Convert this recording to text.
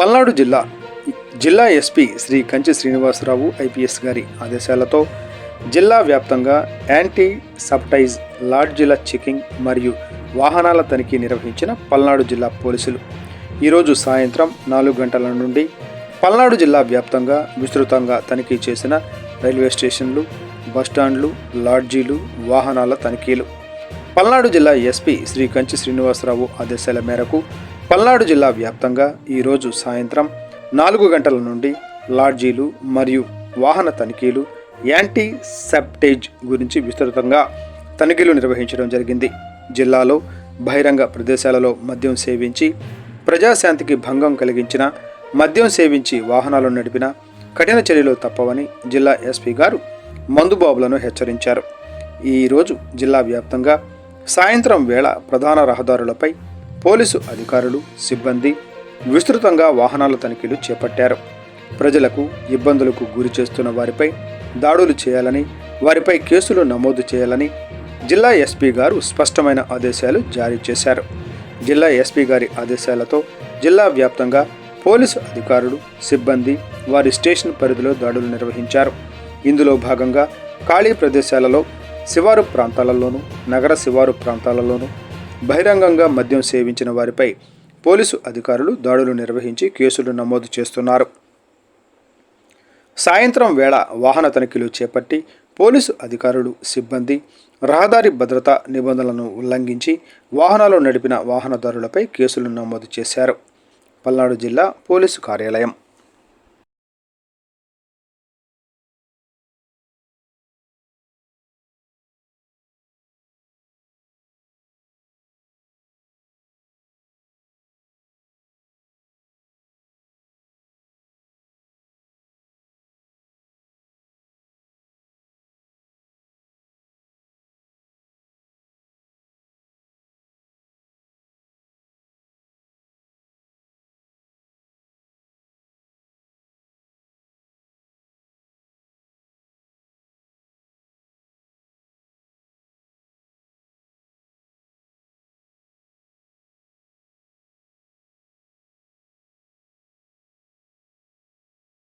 పల్నాడు జిల్లా జిల్లా S P Shri Kanchi Srinivasarao I P S గారి ఆదేశాలతో జిల్లా వ్యాప్తంగా యాంటీ సబ్టైజ్ లాడ్జీల చెకింగ్ మరియు వాహనాల తనిఖీ నిర్వహించిన పల్నాడు జిల్లా పోలీసులు. ఈరోజు సాయంత్రం నాలుగు గంటల నుండి పల్నాడు జిల్లా వ్యాప్తంగా విస్తృతంగా తనిఖీ చేసిన రైల్వే స్టేషన్లు బస్టాండ్లు లాడ్జీలు వాహనాల తనిఖీలు. పల్నాడు జిల్లా ఎస్పీ శ్రీ కంచి శ్రీనివాసరావు ఆదేశాల మేరకు పల్నాడు జిల్లా వ్యాప్తంగా ఈరోజు సాయంత్రం నాలుగు గంటల నుండి లాడ్జీలు మరియు వాహన తనిఖీలు యాంటీ సెప్టేజ్ గురించి విస్తృతంగా తనిఖీలు నిర్వహించడం జరిగింది. జిల్లాలో బహిరంగ ప్రదేశాలలో మద్యం సేవించి ప్రజాశాంతికి భంగం కలిగించిన మద్యం సేవించి వాహనాలు నడిపిన కఠిన చర్యలు తప్పవని జిల్లా ఎస్పీ గారు మందుబాబులను హెచ్చరించారు. ఈరోజు జిల్లా వ్యాప్తంగా సాయంత్రం వేళ ప్రధాన రహదారులపై పోలీసు అధికారులు సిబ్బంది విస్తృతంగా వాహనాల తనిఖీలు చేపట్టారు. ప్రజలకు ఇబ్బందులకు గురి చేస్తున్న వారిపై దాడులు చేయాలని వారిపై కేసులు నమోదు చేయాలని జిల్లా ఎస్పీ గారు స్పష్టమైన ఆదేశాలు జారీ చేశారు. జిల్లా ఎస్పీ గారి ఆదేశాలతో జిల్లా వ్యాప్తంగా పోలీసు అధికారులు సిబ్బంది వారి స్టేషన్ పరిధిలో దాడులు నిర్వహించారు. ఇందులో భాగంగా ఖాళీ ప్రదేశాలలో శివారు ప్రాంతాలలోనూ నగర శివారు ప్రాంతాలలోనూ బహిరంగంగా మద్యం సేవించిన వారిపై పోలీసు అధికారులు దాడులు నిర్వహించి కేసులు నమోదు చేస్తున్నారు. సాయంత్రం వేళ వాహన తనిఖీలు చేపట్టి పోలీసు అధికారులు సిబ్బంది రహదారి భద్రతా నిబంధనలను ఉల్లంఘించి వాహనాలు నడిపిన వాహనదారులపై కేసులు నమోదు చేశారు. పల్నాడు జిల్లా పోలీసు కార్యాలయం.